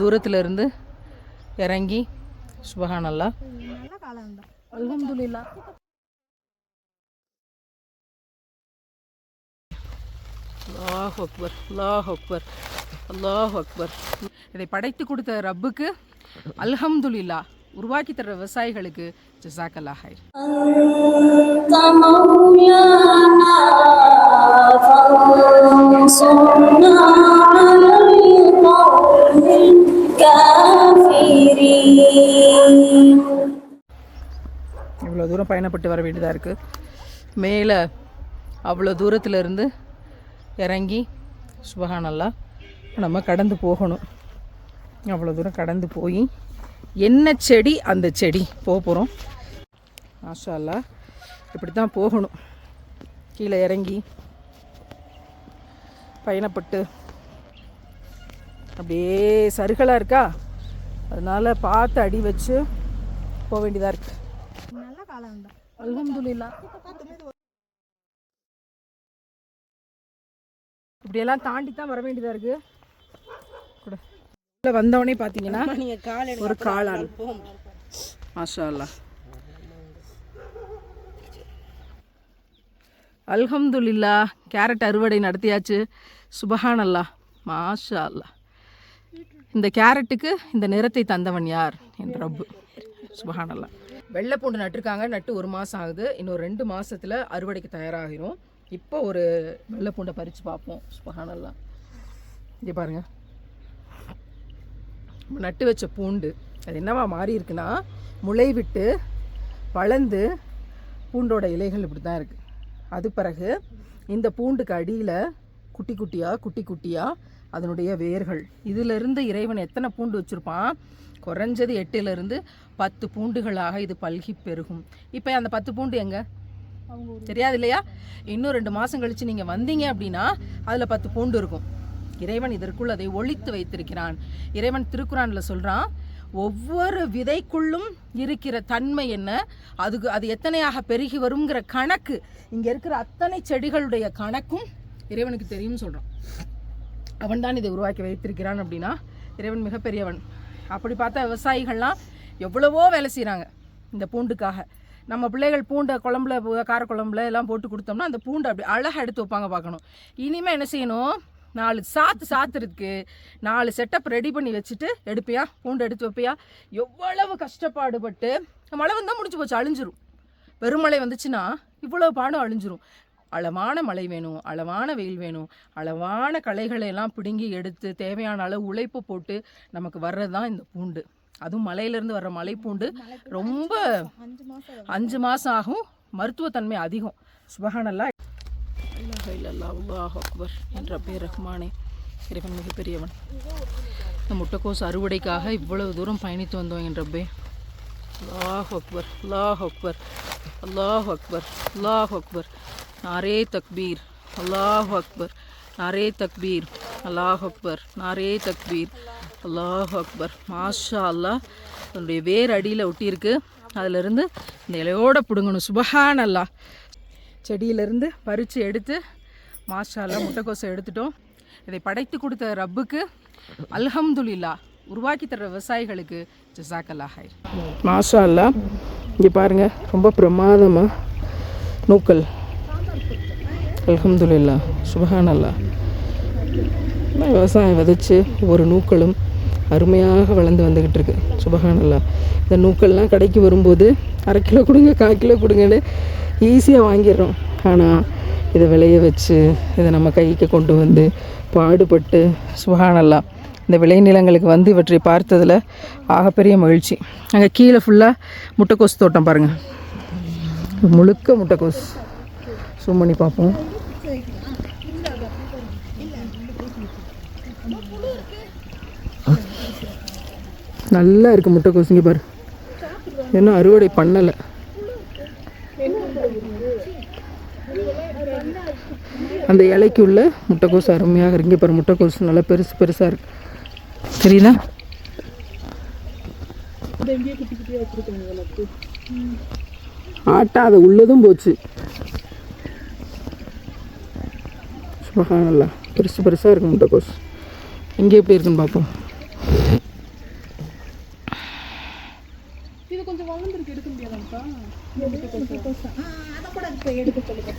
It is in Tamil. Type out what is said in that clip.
தூரத்தில் இருந்து இறங்கி சுபகானல்லா. அல்ஹம்துல்லா அல்லாஹ் அக்பர் அல்லாஹ் அக்பர் அல்லாஹ் அக்பர். இதை படைத்து கொடுத்த ரப்புக்கு அல்ஹம்துல்லா உருவாக்கி தர விவசாயிகளுக்கு ஜசாக்கல்லா ஹை சொன்ன இவ்வளோ தூரம் பயணப்பட்டு வர வேண்டியதாக இருக்குது மேலே அவ்வளோ தூரத்துலேருந்து இறங்கி சுபகானல்லா நம்ம கடந்து போகணும். அவ்வளோ தூரம் கடந்து போய் என்ன செடி? அந்த செடி போக போகிறோம் மாஷா இப்படி தான் போகணும். கீழே இறங்கி பயணப்பட்டு அப்படியே சருகலாக இருக்கா? அதனால் பார்த்து அடி வச்சு போக வேண்டியதாக இருக்குது நல்ல காலம் தான். அல்ஹம்துலில்லா. இப்படியெல்லாம் தாண்டி தான் வர வேண்டியதா இருக்கு. கூட. உள்ள வந்தவொடனே பார்த்தீங்கன்னா ஒரு காளான் மாஷா அல்லாஹ் அல்ஹம்துலில்லா கேரட் அறுவடை நடத்தியாச்சு. சுபஹான் அல்லாஹ் மாஷா அல்லாஹ் இந்த கேரட்டுக்கு இந்த நிறத்தை தந்தவன் யார்? என் ரப்பு. சுபஹான் வெள்ளை வெள்ளைப்பூண்டு நட்டுருக்காங்க. நட்டு ஒரு மாதம் ஆகுது. இன்னும் ரெண்டு மாதத்தில் அறுவடைக்கு தயாராகிரும். இப்போ ஒரு வெள்ளைப்பூண்டை பறித்து பார்ப்போம். சுபஹான் இங்கே பாருங்கள் நட்டு வச்ச பூண்டு அது என்னவா மாறி இருக்குன்னா முளை விட்டு வளர்ந்து பூண்டோட இலைகள் இப்படி தான் இருக்குது அது பிறகு இந்த பூண்டுக்கு அடியில் குட்டி குட்டியாக குட்டி குட்டியாக அதனுடைய வேர்கள். இதிலிருந்து இறைவன் எத்தனை பூண்டு வச்சுருப்பான்? குறைஞ்சது எட்டுலேருந்து பத்து பூண்டுகளாக இது பல்கி பெருகும். இப்போ அந்த பத்து பூண்டு எங்கே? தெரியாது இல்லையா? இன்னும் ரெண்டு மாதம் கழித்து நீங்கள் வந்தீங்க அப்படின்னா அதில் பத்து பூண்டு இருக்கும். இறைவன் இதற்குள் அதை ஒழித்து வைத்திருக்கிறான். இறைவன் திருக்குறானில் சொல்கிறான் ஒவ்வொரு விதைக்குள்ளும் இருக்கிற தன்மை என்ன? அதுக்கு அது எத்தனையாக பெருகி வருங்கிற கணக்கு. இங்கே இருக்கிற அத்தனை செடிகளுடைய கணக்கும் இறைவனுக்கு தெரியும்னு சொல்கிறான் அவன் தான் இதை உருவாக்கி வைத்திருக்கிறான் அப்படின்னா இறைவன் மிகப்பெரியவன். அப்படி பார்த்தா விவசாயிகள்லாம் எவ்வளவோ வேலை செய்கிறாங்க இந்த பூண்டுக்காக. நம்ம பிள்ளைகள் பூண்டை குழம்புல கார குழம்புல எல்லாம் போட்டு கொடுத்தோம்னா அந்த பூண்டை அப்படி அழகாக எடுத்து வைப்பாங்க பார்க்கணும். இனிமேல் என்ன செய்யணும்? நாலு சாத்து சாத்துறதுக்கு நாலு செட்டப் ரெடி பண்ணி வச்சுட்டு எடுப்பியா? பூண்டு எடுத்து வைப்பியா? எவ்வளவு கஷ்டப்பாடுபட்டு மழை வந்தால் முடிஞ்சு போச்சு அழிஞ்சிரும். பெருமழை வந்துச்சுன்னா இவ்வளோ பாடம் அழிஞ்சிரும். அளவான மழை வேணும் அளவான வெயில் வேணும் அளவான களைகளை எல்லாம் பிடுங்கி எடுத்து தேவையான அளவு உழைப்பு போட்டு நமக்கு வர்றது தான் இந்த பூண்டு. அதுவும் மலையிலேருந்து வர்ற மலை பூண்டு ரொம்ப அஞ்சு மாதம் ஆகும். மருத்துவத்தன்மை அதிகம். சுபஹானல்லா. அல்லாஹ் இல்லல்லா அல்லாஹ் அக்பர் என்ற பேர் ரஹ்மானே. இறைவன் மிகப்பெரியவன். இந்த முட்டைக்கோஸ் அறுவடைக்காக இவ்வளவு தூரம் பயணித்து வந்தோம் என் ரப்பே. அல்லாஹ் அக்பர் அல்லாஹ் அக்பர் அல்லாஹ் அக்பர் அல்லாஹ் அக்பர். நாரே தக்பீர். அல்லாஹ் அக்பர். நாரே தக்பீர். அல்லாஹ் அக்பர். நாரே தக்பீர். அல்லாஹ் அக்பர். மாஷா அல்லாஹ் அதனுடைய வேர் அடியில் ஒட்டியிருக்கு. அதிலிருந்து இந்த இலையோடு பிடுங்கணும். சுபஹான் அல்லா செடியிலிருந்து பறித்து எடுத்து மாஷா முட்டைக்கோசை எடுத்துட்டோம். இதை படைத்து கொடுத்த ரப்புக்கு அல்ஹம்துலில்லா உருவாக்கி தர விவசாயிகளுக்கு ஜசாக்கல்லா ஹை மாஷா அல்லா இங்கே பாருங்க ரொம்ப பிரமாதமாக நூக்கல் அலமதுல்லா சுபஹான் அல்லா விவசாயம் விதைச்சி ஒரு நூக்களும் அருமையாக வளர்ந்து வந்துக்கிட்டு இருக்கு. சுபகானல்லா அல்லா இந்த நூக்கள்லாம் கடைக்கு வரும்போது அரை கிலோ கொடுங்க கால் கிலோ கொடுங்கன்னு ஈஸியாக வாங்கிடுறோம். ஆனால் இதை விளைய வச்சு இதை நம்ம கைக்கு கொண்டு வந்து பாடுபட்டு சுபஹான் இந்த விளைநிலங்களுக்கு வந்து இவற்றை பார்த்ததில் ஆகப்பெரிய மகிழ்ச்சி. அங்கே கீழே ஃபுல்லாக முட்டைக்கோஸ் தோட்டம் பாருங்கள் முழுக்க முட்டைக்கோஸ். Zoom பண்ணி பார்ப்போம். நல்லா இருக்குது முட்டைக்கோஸ் இங்கே பாரு. இன்னும் அறுவடை பண்ணலை. அந்த இலைக்கு உள்ள முட்டைக்கோஸ் அருமையாக இருக்கு. இங்கே பாரு முட்டைக்கோஸ் நல்லா பெருசு பெருசாக இருக்கு. தெரியுதா? ஆட்டா அது உள்ளதும் போச்சு. சுபஹானல்லாஹ் பெருசு பெருசாக இருக்கு முட்டைக்கோஸ் இங்கே எப்படி இருக்குன்னு பார்ப்போம் எடுக்க சொல்லுங்க